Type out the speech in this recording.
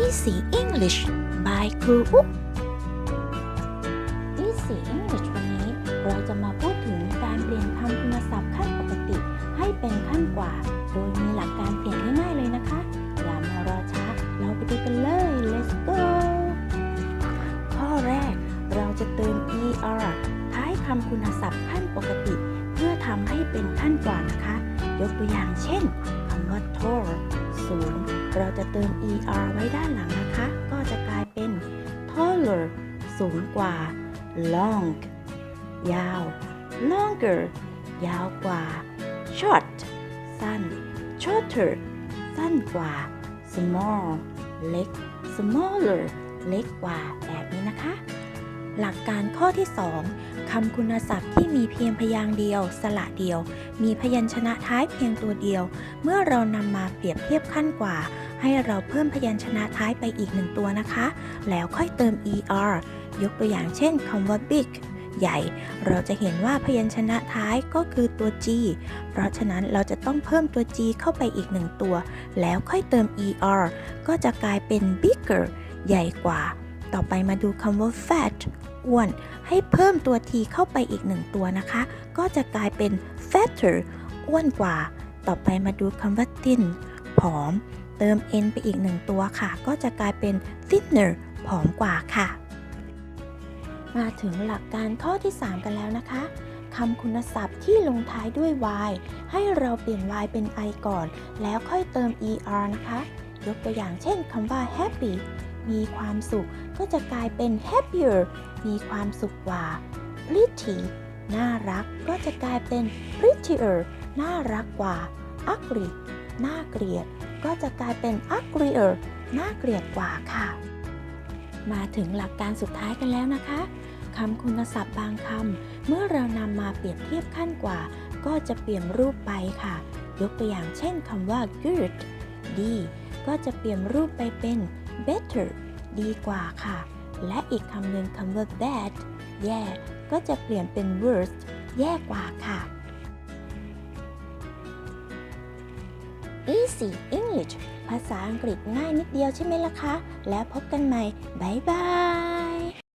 Easy English by ครูอุ๊ Easy English วันนี้เราจะมาพูดถึงการเปลี่ยนคำคุณศัพท์ขั้นปกติ ให้เป็นขั้นกว่า โดยมีหลักการเปลี่ยนง่ายๆเลยนะคะ อย่ามารอช้า เราไปดูกันเลย let's go ข้อแรก เราจะเติม er ท้ายคำคุณศัพท์ขั้นปกติ เพื่อทำให้เป็นขั้นกว่านะคะ ยกตัวอย่างเช่นคำว่า tall สูง เราจะเติม er ไว้ด้านหลังนะคะ ก็จะกลายเป็น taller สูงกว่า long ยาว longer ยาวกว่า short สั้น shorter สั้นกว่า small เล็ก smaller เล็กกว่าแบบนี้นะคะ หลักการข้อที่ 2คำคุณศัพท์ที่มีเพียงพยางค์เดียว สระเดียว มีพยัญชนะท้ายเพียงตัวเดียว เมื่อเรานำมาเปรียบเทียบขั้นกว่า ให้เราเพิ่มพยัญชนะท้ายไปอีกหนึ่งตัวนะคะ แล้วค่อยเติม er ยกตัวอย่างเช่นคำว่า big ใหญ่ เราจะเห็นว่าพยัญชนะท้ายก็คือตัว g เพราะฉะนั้นเราจะต้องเพิ่มตัว g เข้าไปอีกหนึ่งตัว แล้วค่อยเติม er ก็จะกลายเป็น bigger ใหญ่กว่า ต่อไปมาดูคำว่า fat อ้วน ให้เพิ่มตัว t เข้าไปอีกหนึ่งตัวนะคะ ก็จะกลายเป็น fatter อ้วนกว่า ต่อไปมาดูคำว่า thin ผอม เติม n ไปอีกหนึ่งตัวค่ะ ก็จะกลายเป็น thinner ผอมกว่าค่ะ มาถึงหลักการข้อที่ 3 กันแล้วนะคะคำคุณศัพท์ที่ลงท้ายด้วย y ให้เราเปลี่ยน y เป็น i ก่อน แล้วค่อยเติม er นะคะ ยกตัวอย่างเช่นคำว่า happy มีความสุขก็จะกลายเป็น happier มีความสุขกว่า pretty น่ารักก็จะกลายเป็น prettier น่ารักกว่า ugly น่าเกลียด ก็จะกลายเป็น uglier น่าเกลียดกว่าค่ะ มาถึงหลักการสุดท้ายกันแล้วนะคะคำคุณศัพท์บางคำเมื่อเรานำมาเปรียบเทียบขั้นกว่า ก็จะเปลี่ยนรูปไปค่ะ ยกตัวอย่างเช่นคำว่า good ดีก็จะเปลี่ยนรูปไปเป็น better ดีกว่าค่ะ และอีกคำหนึ่งคำว่า bad แย่ ก็จะเปลี่ยนเป็น worst แย่กว่าค่ะ Easy English ภาษาอังกฤษง่ายนิดเดียวใช่ไหมล่ะคะ แล้วพบกันใหม่ บ๊ายบาย